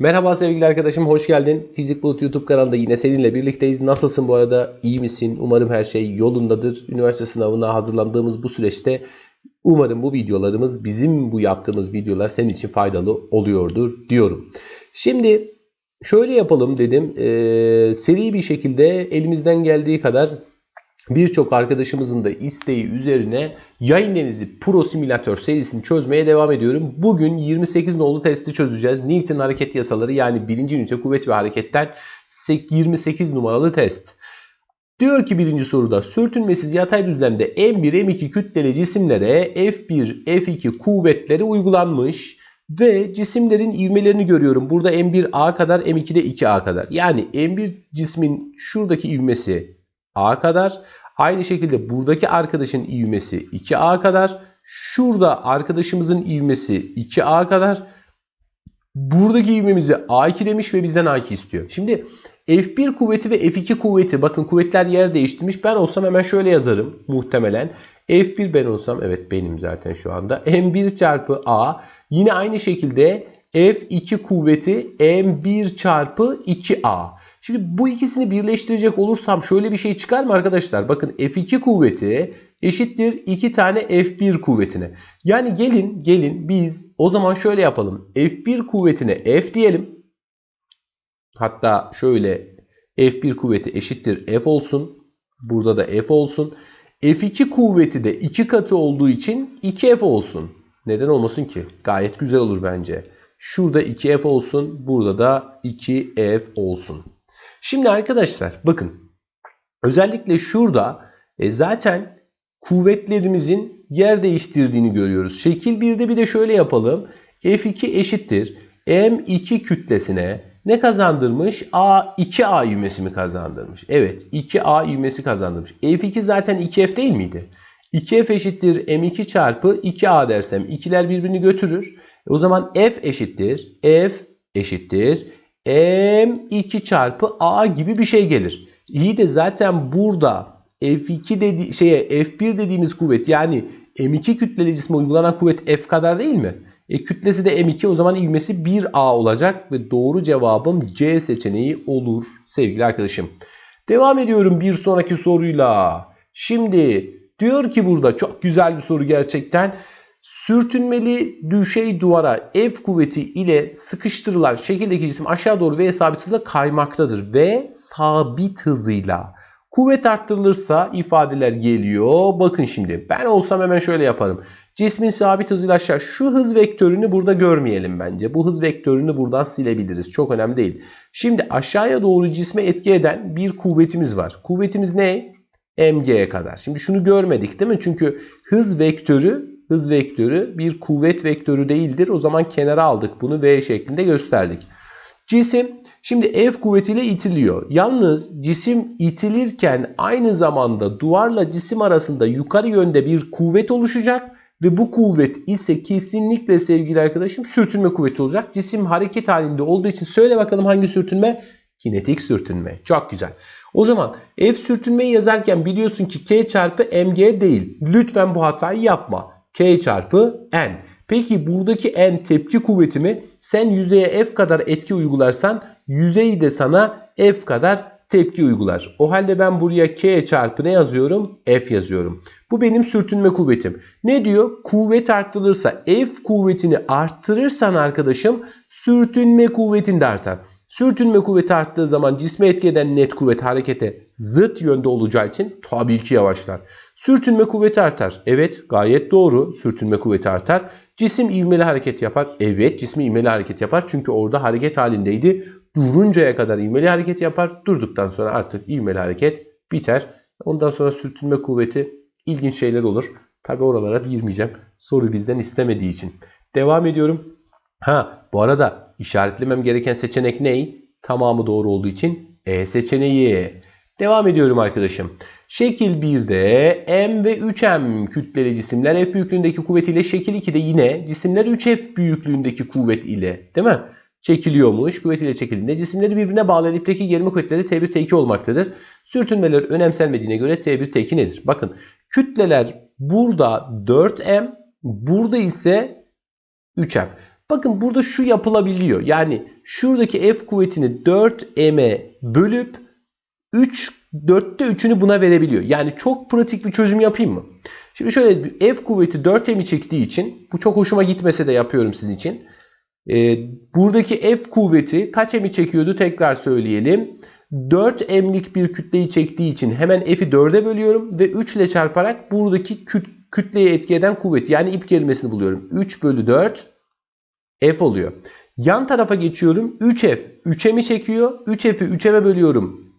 Merhaba sevgili arkadaşım, hoş geldin. Fizik Bulut YouTube kanalında yine seninle birlikteyiz. Nasılsın bu arada? İyi misin? Umarım her şey yolundadır. Üniversite sınavına hazırlandığımız bu süreçte umarım bu videolarımız, bizim bu yaptığımız videolar senin için faydalı oluyordur diyorum. Şimdi şöyle yapalım dedim. Ee, seri bir şekilde elimizden geldiği kadar birçok arkadaşımızın da isteği üzerine Yayın Denizi Pro Simülatör serisini çözmeye devam ediyorum. Bugün 28 nolu testi çözeceğiz. Newton hareket yasaları yani birinci ünite kuvvet ve hareketten 28 numaralı test. Diyor ki birinci soruda sürtünmesiz yatay düzlemde M1, M2 kütleli cisimlere F1, F2 kuvvetleri uygulanmış ve cisimlerin ivmelerini görüyorum. Burada M1 A kadar, M2 de 2A kadar. Yani M1 cismin şuradaki ivmesi A kadar. Aynı şekilde buradaki arkadaşın ivmesi 2A kadar. Şurada arkadaşımızın ivmesi 2A kadar. Buradaki ivmemizi A2 demiş ve bizden A2 istiyor. Şimdi F1 kuvveti ve F2 kuvveti bakın kuvvetler yer değiştirmiş. Ben olsam hemen şöyle yazarım muhtemelen. F1 ben olsam evet benim zaten şu anda. M1 çarpı A. Yine aynı şekilde F2 kuvveti M1 çarpı 2A. Şimdi bu ikisini birleştirecek olursam şöyle bir şey çıkar mı arkadaşlar? Bakın F2 kuvveti eşittir 2 tane F1 kuvvetine. Yani gelin gelin biz o zaman şöyle yapalım. F1 kuvvetine F diyelim. Hatta şöyle F1 kuvveti eşittir F olsun. Burada da F olsun. F2 kuvveti de 2 katı olduğu için 2F olsun. Neden olmasın ki? Gayet güzel olur bence. Şurada 2F olsun. Burada da 2F olsun. Şimdi arkadaşlar bakın. Özellikle şurada e, zaten kuvvetlerimizin yer değiştirdiğini görüyoruz. Şekil 1'de bir de şöyle yapalım. F2 eşittir. M2 kütlesine ne kazandırmış? A 2A ivmesi kazandırmış? Evet 2A ivmesi kazandırmış. F2 zaten 2F değil miydi? 2F eşittir M2 çarpı 2A dersem 2'ler birbirini götürür. O zaman F eşittir. F eşittir. M2 çarpı A gibi bir şey gelir. İyi de zaten burada F2 dedi şeye F1 dediğimiz kuvvet yani M2 kütleli cisme uygulanan kuvvet F kadar değil mi? E, kütlesi de M2 o zaman ivmesi 1A olacak ve doğru cevabım C seçeneği olur sevgili arkadaşım. Devam ediyorum bir sonraki soruyla. Şimdi diyor ki burada çok güzel bir soru gerçekten. Sürtünmeli düşey duvara F kuvveti ile sıkıştırılan şekildeki cisim aşağı doğru V sabit hızla kaymaktadır. V sabit hızıyla. Kuvvet arttırılırsa ifadeler geliyor. Bakın şimdi ben olsam hemen şöyle yaparım. Cismin sabit hızıyla aşağı şu hız vektörünü burada görmeyelim bence. Bu hız vektörünü buradan silebiliriz. Çok önemli değil. Şimdi aşağıya doğru cisme etki eden bir kuvvetimiz var. Kuvvetimiz ne? mg'ye kadar. Şimdi şunu görmedik değil mi? Çünkü hız vektörü hız vektörü bir kuvvet vektörü değildir. O zaman kenara aldık. Bunu v şeklinde gösterdik. Cisim şimdi F kuvvetiyle itiliyor. Yalnız cisim itilirken aynı zamanda duvarla cisim arasında yukarı yönde bir kuvvet oluşacak ve bu kuvvet ise kesinlikle sevgili arkadaşım sürtünme kuvveti olacak. Cisim hareket halinde olduğu için söyle bakalım hangi sürtünme? Kinetik sürtünme. Çok güzel. O zaman F sürtünmeyi yazarken biliyorsun ki K çarpı mg değil. Lütfen bu hatayı yapma. K çarpı N. Peki buradaki N tepki kuvveti mi? Sen yüzeye F kadar etki uygularsan yüzey de sana F kadar tepki uygular. O halde ben buraya K çarpı ne yazıyorum? F yazıyorum. Bu benim sürtünme kuvvetim. Ne diyor? Kuvvet arttırılırsa F kuvvetini arttırırsan arkadaşım sürtünme kuvvetin de artar. Sürtünme kuvveti arttığı zaman cisme etki eden net kuvvet harekete zıt yönde olacağı için tabii ki yavaşlar. Sürtünme kuvveti artar. Evet gayet doğru. Sürtünme kuvveti artar. Cisim ivmeli hareket yapar. Evet cismi ivmeli hareket yapar. Çünkü orada hareket halindeydi. Duruncaya kadar ivmeli hareket yapar. Durduktan sonra artık ivmeli hareket biter. Ondan sonra sürtünme kuvveti ilginç şeyler olur. Tabi oralara girmeyeceğim. Soru bizden istemediği için. Devam ediyorum. Ha bu arada işaretlemem gereken seçenek ne? Tamamı doğru olduğu için E seçeneği. Devam ediyorum arkadaşım. Şekil 1'de M ve 3M kütleli cisimler F büyüklüğündeki kuvvet ile şekil 2'de yine cisimler 3F büyüklüğündeki kuvvet ile değil mi? Çekiliyormuş. Kuvvet ile çekildiğinde cisimleri birbirine bağlayan ipteki gerilme kuvvetleri T1 T2 olmaktadır. Sürtünmeler önemsenmediğine göre T1 T2 nedir? Bakın kütleler burada 4M burada ise 3M. Bakın burada şu yapılabiliyor. Yani şuradaki F kuvvetini 4M'e bölüp 3 4'te 3'ünü buna verebiliyor. Yani çok pratik bir çözüm yapayım mı? Şimdi şöyle F kuvveti 4M'i çektiği için bu çok hoşuma gitmese de yapıyorum sizin için. Ee, buradaki F kuvveti kaç M'i çekiyordu tekrar söyleyelim. 4M'lik bir kütleyi çektiği için hemen F'i 4'e bölüyorum ve 3 ile çarparak buradaki küt, kütleye etki eden kuvveti yani ip gerilmesini buluyorum. 3 bölü 4 F oluyor. Yan tarafa geçiyorum. 3F 3M'i çekiyor. 3F'i 3M'e bölüyorum.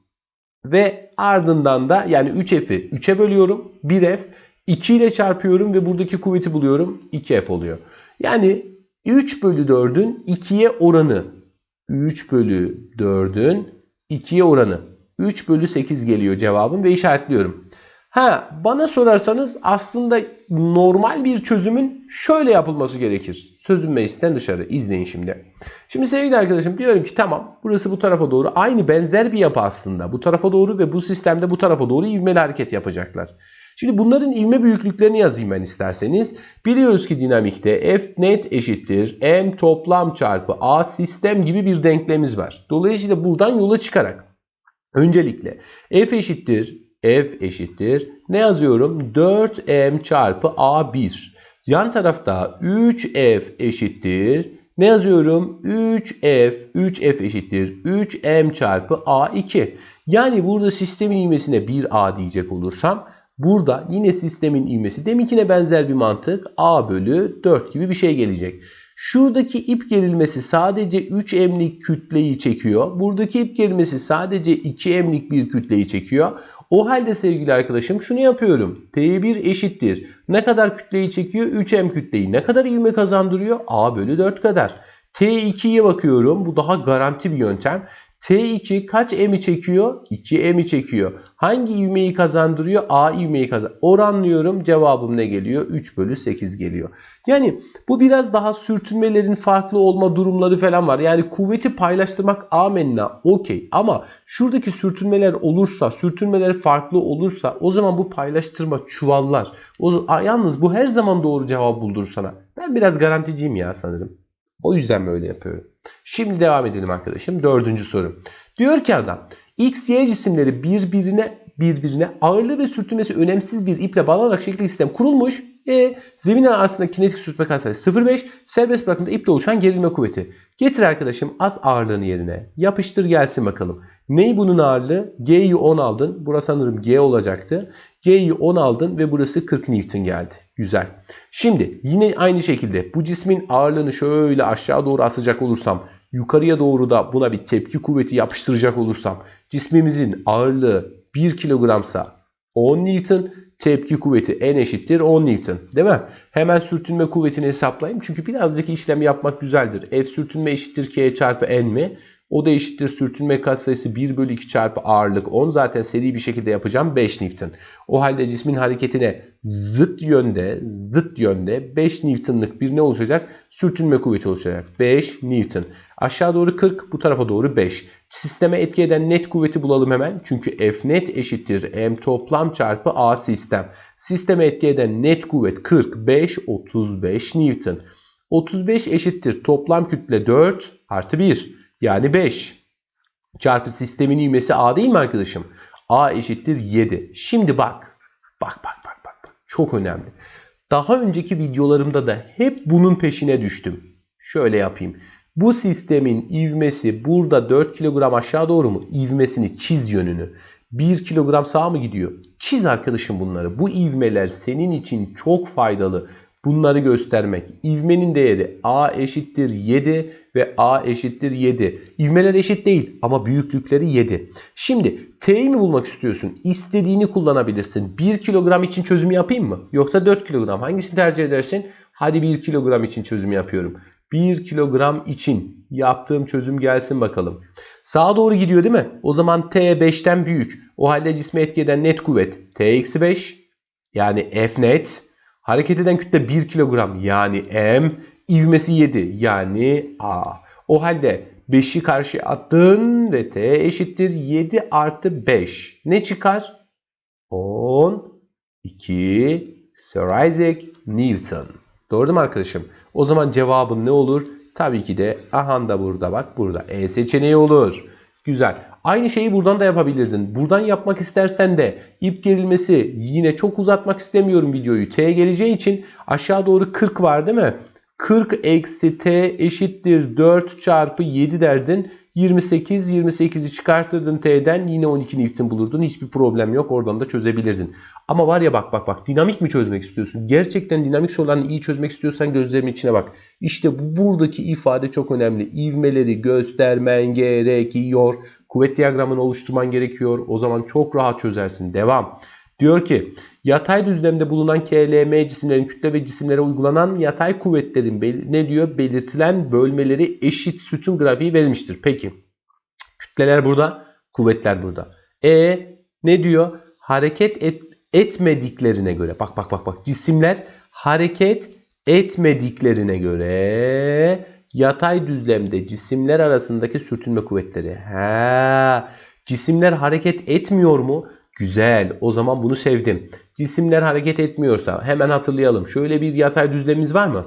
Ve ardından da yani 3F'i 3'e bölüyorum. 1F 2 ile çarpıyorum ve buradaki kuvveti buluyorum. 2F oluyor. Yani 3 bölü 4'ün 2'ye oranı. 3 bölü 4'ün 2'ye oranı. 3 bölü 8 geliyor cevabım ve işaretliyorum. Ha bana sorarsanız aslında normal bir çözümün şöyle yapılması gerekir. Sözüm meclisten dışarı. izleyin şimdi. Şimdi sevgili arkadaşım diyorum ki tamam burası bu tarafa doğru aynı benzer bir yapı aslında. Bu tarafa doğru ve bu sistemde bu tarafa doğru ivmeli hareket yapacaklar. Şimdi bunların ivme büyüklüklerini yazayım ben isterseniz. Biliyoruz ki dinamikte F net eşittir M toplam çarpı A sistem gibi bir denklemimiz var. Dolayısıyla buradan yola çıkarak öncelikle F eşittir F eşittir. Ne yazıyorum? 4M çarpı A1. Yan tarafta 3F eşittir. Ne yazıyorum? 3F, 3F eşittir. 3M çarpı A2. Yani burada sistemin ivmesine 1A diyecek olursam burada yine sistemin ivmesi deminkine benzer bir mantık A bölü 4 gibi bir şey gelecek. Şuradaki ip gerilmesi sadece 3M'lik kütleyi çekiyor. Buradaki ip gerilmesi sadece 2M'lik bir kütleyi çekiyor. O halde sevgili arkadaşım şunu yapıyorum. T1 eşittir. Ne kadar kütleyi çekiyor? 3M kütleyi. Ne kadar ivme kazandırıyor? A bölü 4 kadar. T2'ye bakıyorum. Bu daha garanti bir yöntem. T2 kaç M'i çekiyor? 2 M'i çekiyor. Hangi ivmeyi kazandırıyor? A ivmeyi kazan. Oranlıyorum. Cevabım ne geliyor? 3 bölü 8 geliyor. Yani bu biraz daha sürtünmelerin farklı olma durumları falan var. Yani kuvveti paylaştırmak amenna okey. Ama şuradaki sürtünmeler olursa, sürtünmeler farklı olursa o zaman bu paylaştırma çuvallar. O, yalnız bu her zaman doğru cevap buldur sana. Ben biraz garanticiyim ya sanırım. O yüzden böyle yapıyorum. Şimdi devam edelim arkadaşım. Dördüncü soru. Diyor ki adam X, Y cisimleri birbirine birbirine ağırlığı ve sürtünmesi önemsiz bir iple bağlanarak şekli sistem kurulmuş. E, zemin arasında kinetik sürtme katsayısı 0,5 serbest bırakımda iple oluşan gerilme kuvveti. Getir arkadaşım az ağırlığını yerine. Yapıştır gelsin bakalım. Ney bunun ağırlığı? G'yi 10 aldın. Burası sanırım G olacaktı. G'yi 10 aldın ve burası 40 Newton geldi. Güzel. Şimdi yine aynı şekilde bu cismin ağırlığını şöyle aşağı doğru asacak olursam yukarıya doğru da buna bir tepki kuvveti yapıştıracak olursam cismimizin ağırlığı 1 kilogramsa 10 Newton tepki kuvveti N eşittir 10 Newton değil mi? Hemen sürtünme kuvvetini hesaplayayım. Çünkü birazcık işlem yapmak güzeldir. F sürtünme eşittir K çarpı N mi? O da eşittir sürtünme katsayısı 1 bölü 2 çarpı ağırlık 10. Zaten seri bir şekilde yapacağım 5 Newton. O halde cismin hareketine zıt yönde zıt yönde 5 Newton'lık bir ne oluşacak? Sürtünme kuvveti oluşacak. 5 Newton. Aşağı doğru 40 bu tarafa doğru 5. Sisteme etki eden net kuvveti bulalım hemen. Çünkü F net eşittir M toplam çarpı A sistem. Sisteme etki eden net kuvvet 45 35 Newton. 35 eşittir toplam kütle 4 artı 1. Yani 5 çarpı sistemin ivmesi A değil mi arkadaşım? A eşittir 7. Şimdi bak. Bak bak bak bak. bak. Çok önemli. Daha önceki videolarımda da hep bunun peşine düştüm. Şöyle yapayım. Bu sistemin ivmesi burada 4 kilogram aşağı doğru mu? İvmesini çiz yönünü. 1 kilogram sağa mı gidiyor? Çiz arkadaşım bunları. Bu ivmeler senin için çok faydalı. Bunları göstermek. İvmenin değeri A eşittir 7 ve A eşittir 7. İvmeler eşit değil ama büyüklükleri 7. Şimdi T'yi mi bulmak istiyorsun? İstediğini kullanabilirsin. 1 kilogram için çözüm yapayım mı? Yoksa 4 kilogram. Hangisini tercih edersin? Hadi 1 kilogram için çözüm yapıyorum. 1 kilogram için yaptığım çözüm gelsin bakalım. Sağa doğru gidiyor değil mi? O zaman T 5'ten büyük. O halde cisme etki eden net kuvvet T eksi 5 yani F net. Hareket eden kütle 1 kilogram yani M. İvmesi 7 yani A. O halde 5'i karşıya attın ve T eşittir 7 artı 5. Ne çıkar? 10, 2, Sir Isaac Newton. Doğru mu arkadaşım? O zaman cevabın ne olur? tabii ki de ahan da burada bak burada. E seçeneği olur. Güzel. Aynı şeyi buradan da yapabilirdin. Buradan yapmak istersen de ip gerilmesi yine çok uzatmak istemiyorum videoyu. T geleceği için aşağı doğru 40 var değil mi? 40 eksi T eşittir 4 çarpı 7 derdin. 28, 28'i çıkartırdın T'den yine 12 Newton bulurdun. Hiçbir problem yok. Oradan da çözebilirdin. Ama var ya bak bak bak dinamik mi çözmek istiyorsun? Gerçekten dinamik sorularını iyi çözmek istiyorsan gözlerimin içine bak. İşte bu buradaki ifade çok önemli. İvmeleri göstermen gerekiyor. Kuvvet diyagramını oluşturman gerekiyor. O zaman çok rahat çözersin. Devam. Diyor ki yatay düzlemde bulunan KLM cisimlerin kütle ve cisimlere uygulanan yatay kuvvetlerin ne diyor? Belirtilen bölmeleri eşit sütun grafiği verilmiştir. Peki kütleler burada, kuvvetler burada. E ne diyor? Hareket et, etmediklerine göre. Bak bak bak bak. Cisimler hareket etmediklerine göre yatay düzlemde cisimler arasındaki sürtünme kuvvetleri. Ha, cisimler hareket etmiyor mu? Güzel. O zaman bunu sevdim. Cisimler hareket etmiyorsa hemen hatırlayalım. Şöyle bir yatay düzlemimiz var mı?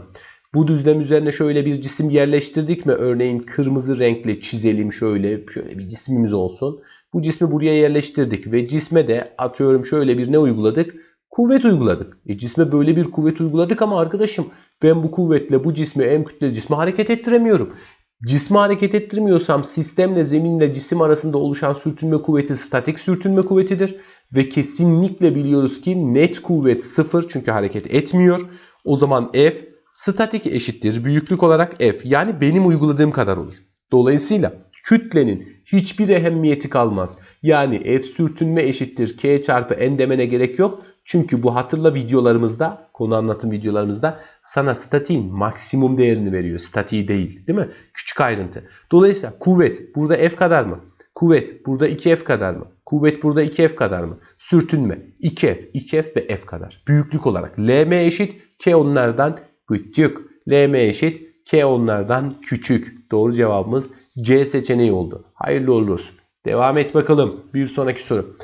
Bu düzlem üzerine şöyle bir cisim yerleştirdik mi? Örneğin kırmızı renkle çizelim şöyle. Şöyle bir cismimiz olsun. Bu cismi buraya yerleştirdik ve cisme de atıyorum şöyle bir ne uyguladık? Kuvvet uyguladık. E cisme böyle bir kuvvet uyguladık ama arkadaşım ben bu kuvvetle bu cismi en kütleli cismi hareket ettiremiyorum. Cismi hareket ettirmiyorsam sistemle zeminle cisim arasında oluşan sürtünme kuvveti statik sürtünme kuvvetidir. Ve kesinlikle biliyoruz ki net kuvvet sıfır çünkü hareket etmiyor. O zaman F statik eşittir büyüklük olarak F yani benim uyguladığım kadar olur. Dolayısıyla kütlenin hiçbir ehemmiyeti kalmaz. Yani F sürtünme eşittir K çarpı N demene gerek yok. Çünkü bu hatırla videolarımızda, konu anlatım videolarımızda sana statiğin maksimum değerini veriyor. Statiği değil değil mi? Küçük ayrıntı. Dolayısıyla kuvvet burada F kadar mı? Kuvvet burada 2F kadar mı? Kuvvet burada 2F kadar mı? Sürtünme 2F, 2F ve F kadar. Büyüklük olarak LM eşit K onlardan küçük. LM eşit K onlardan küçük. Doğru cevabımız C seçeneği oldu. Hayırlı uğurlu olsun. Devam et bakalım. Bir sonraki soru.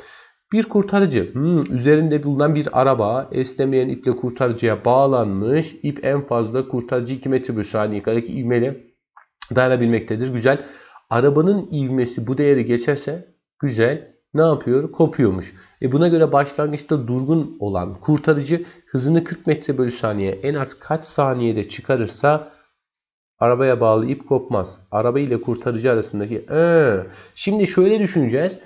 Bir kurtarıcı hmm, üzerinde bulunan bir araba esnemeyen iple kurtarıcıya bağlanmış. İp en fazla kurtarıcı 2 metre bölü saniye karedeki ivmeyle dayanabilmektedir. Güzel. Arabanın ivmesi bu değeri geçerse güzel ne yapıyor? Kopuyormuş. E buna göre başlangıçta durgun olan kurtarıcı hızını 40 metre bölü saniye en az kaç saniyede çıkarırsa arabaya bağlı ip kopmaz. Araba ile kurtarıcı arasındaki ee, şimdi şöyle düşüneceğiz.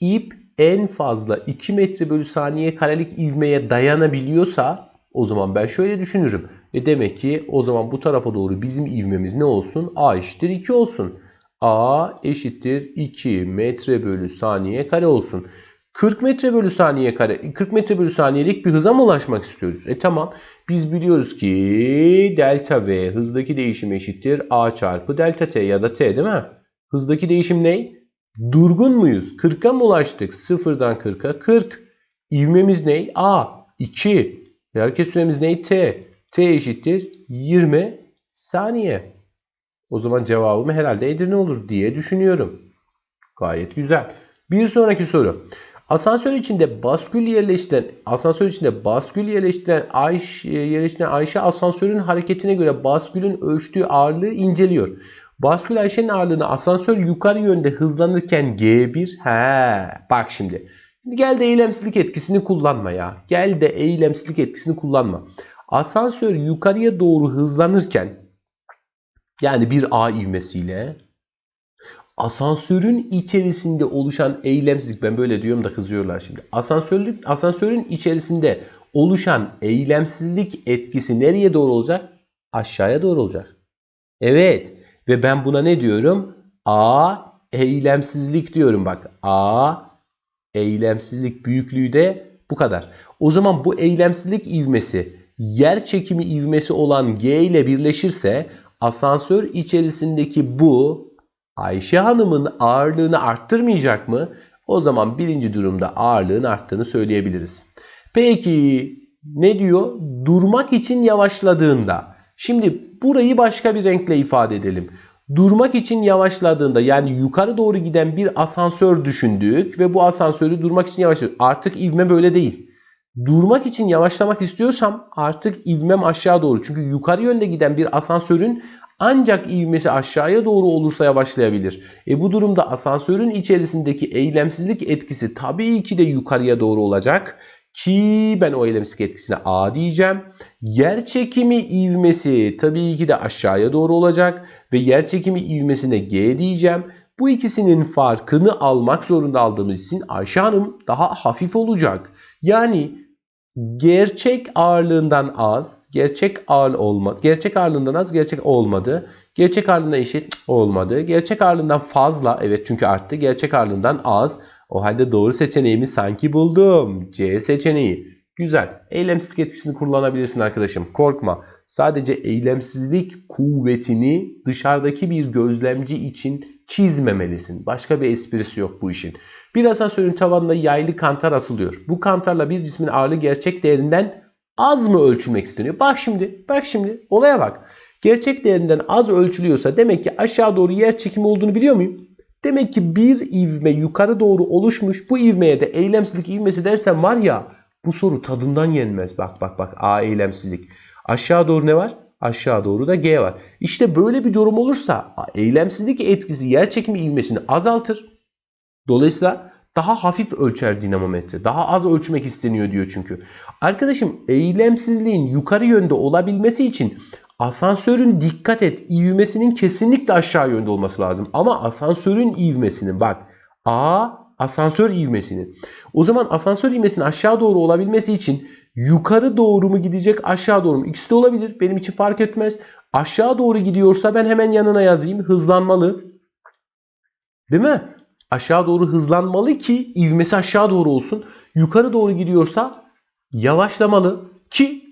İp en fazla 2 metre bölü saniye karelik ivmeye dayanabiliyorsa o zaman ben şöyle düşünürüm. E demek ki o zaman bu tarafa doğru bizim ivmemiz ne olsun? A eşittir 2 olsun. A eşittir 2 metre bölü saniye kare olsun. 40 metre bölü saniye kare 40 metre bölü saniyelik bir hıza mı ulaşmak istiyoruz? E tamam biz biliyoruz ki delta V hızdaki değişim eşittir A çarpı delta T ya da T değil mi? Hızdaki değişim ne? Durgun muyuz? 40'a mı ulaştık? 0'dan 40'a 40. İvmemiz ne? A. 2. Hareket süremiz ne? T. T eşittir 20 saniye. O zaman cevabım herhalde Edirne olur diye düşünüyorum. Gayet güzel. Bir sonraki soru. Asansör içinde baskül yerleştiren asansör içinde baskül yerleştiren Ayşe, yerleştiren Ayşe asansörün hareketine göre baskülün ölçtüğü ağırlığı inceliyor. Baskül Ayşe'nin ağırlığını asansör yukarı yönde hızlanırken G1 he bak şimdi. Gel de eylemsizlik etkisini kullanma ya. Gel de eylemsizlik etkisini kullanma. Asansör yukarıya doğru hızlanırken yani bir A ivmesiyle asansörün içerisinde oluşan eylemsizlik ben böyle diyorum da kızıyorlar şimdi. Asansörlük asansörün içerisinde oluşan eylemsizlik etkisi nereye doğru olacak? Aşağıya doğru olacak. Evet ve ben buna ne diyorum? A eylemsizlik diyorum bak. A eylemsizlik büyüklüğü de bu kadar. O zaman bu eylemsizlik ivmesi yer çekimi ivmesi olan G ile birleşirse asansör içerisindeki bu Ayşe Hanım'ın ağırlığını arttırmayacak mı? O zaman birinci durumda ağırlığın arttığını söyleyebiliriz. Peki ne diyor? Durmak için yavaşladığında. Şimdi burayı başka bir renkle ifade edelim. Durmak için yavaşladığında yani yukarı doğru giden bir asansör düşündük ve bu asansörü durmak için yavaşladık. Artık ivme böyle değil. Durmak için yavaşlamak istiyorsam artık ivmem aşağı doğru. Çünkü yukarı yönde giden bir asansörün ancak ivmesi aşağıya doğru olursa yavaşlayabilir. E bu durumda asansörün içerisindeki eylemsizlik etkisi tabii ki de yukarıya doğru olacak. Ki ben o eylemsizlik etkisine A diyeceğim. Yer çekimi ivmesi tabii ki de aşağıya doğru olacak. Ve yer çekimi ivmesine G diyeceğim. Bu ikisinin farkını almak zorunda aldığımız için Ayşe Hanım daha hafif olacak. Yani gerçek ağırlığından az, gerçek ağır olmadı. Gerçek ağırlığından az, gerçek olmadı. Gerçek ağırlığından eşit olmadı. Gerçek ağırlığından fazla, evet çünkü arttı. Gerçek ağırlığından az. O halde doğru seçeneğimi sanki buldum. C seçeneği. Güzel. Eylemsizlik etkisini kullanabilirsin arkadaşım. Korkma. Sadece eylemsizlik kuvvetini dışarıdaki bir gözlemci için çizmemelisin. Başka bir esprisi yok bu işin. Bir asansörün tavanına yaylı kantar asılıyor. Bu kantarla bir cismin ağırlığı gerçek değerinden az mı ölçülmek isteniyor? Bak şimdi, bak şimdi. Olaya bak. Gerçek değerinden az ölçülüyorsa demek ki aşağı doğru yer çekimi olduğunu biliyor muyum? Demek ki bir ivme yukarı doğru oluşmuş. Bu ivmeye de eylemsizlik ivmesi dersen var ya bu soru tadından yenmez. Bak bak bak A eylemsizlik. Aşağı doğru ne var? Aşağı doğru da G var. İşte böyle bir durum olursa eylemsizlik etkisi yer çekimi ivmesini azaltır. Dolayısıyla daha hafif ölçer dinamometre. Daha az ölçmek isteniyor diyor çünkü. Arkadaşım eylemsizliğin yukarı yönde olabilmesi için asansörün dikkat et ivmesinin kesinlikle aşağı yönde olması lazım. Ama asansörün ivmesinin bak A asansör ivmesinin. O zaman asansör ivmesinin aşağı doğru olabilmesi için yukarı doğru mu gidecek aşağı doğru mu? İkisi de olabilir. Benim için fark etmez. Aşağı doğru gidiyorsa ben hemen yanına yazayım. Hızlanmalı. Değil mi? Aşağı doğru hızlanmalı ki ivmesi aşağı doğru olsun. Yukarı doğru gidiyorsa yavaşlamalı ki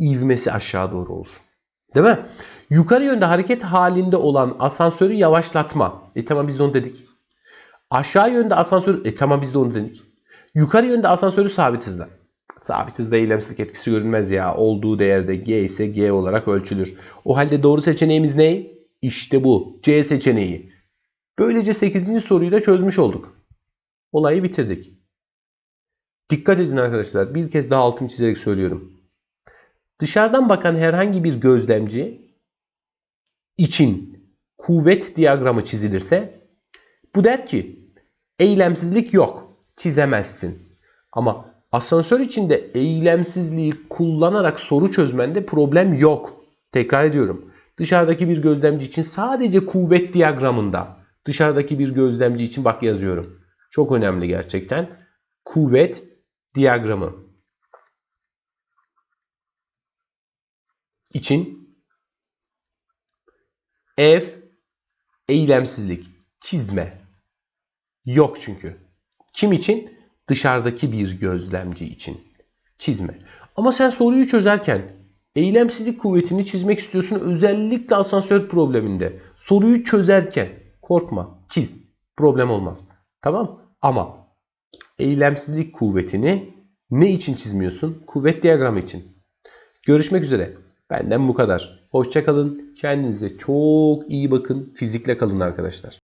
ivmesi aşağı doğru olsun. Değil mi? Yukarı yönde hareket halinde olan asansörü yavaşlatma. E tamam biz de onu dedik. Aşağı yönde asansör, e tamam biz de onu dedik. Yukarı yönde asansörü sabit hızla. Sabit hızda eylemsizlik etkisi görünmez ya. Olduğu değerde G ise G olarak ölçülür. O halde doğru seçeneğimiz ne? İşte bu. C seçeneği. Böylece 8. soruyu da çözmüş olduk. Olayı bitirdik. Dikkat edin arkadaşlar. Bir kez daha altını çizerek söylüyorum. Dışarıdan bakan herhangi bir gözlemci için kuvvet diyagramı çizilirse bu der ki eylemsizlik yok. Çizemezsin. Ama asansör içinde eylemsizliği kullanarak soru çözmende problem yok. Tekrar ediyorum. Dışarıdaki bir gözlemci için sadece kuvvet diyagramında dışarıdaki bir gözlemci için bak yazıyorum. Çok önemli gerçekten. Kuvvet diyagramı için F eylemsizlik çizme yok çünkü. Kim için? Dışarıdaki bir gözlemci için çizme. Ama sen soruyu çözerken eylemsizlik kuvvetini çizmek istiyorsun özellikle asansör probleminde. Soruyu çözerken korkma çiz problem olmaz. Tamam ama eylemsizlik kuvvetini ne için çizmiyorsun? Kuvvet diyagramı için. Görüşmek üzere. Benden bu kadar. Hoşçakalın. Kendinize çok iyi bakın. Fizikle kalın arkadaşlar.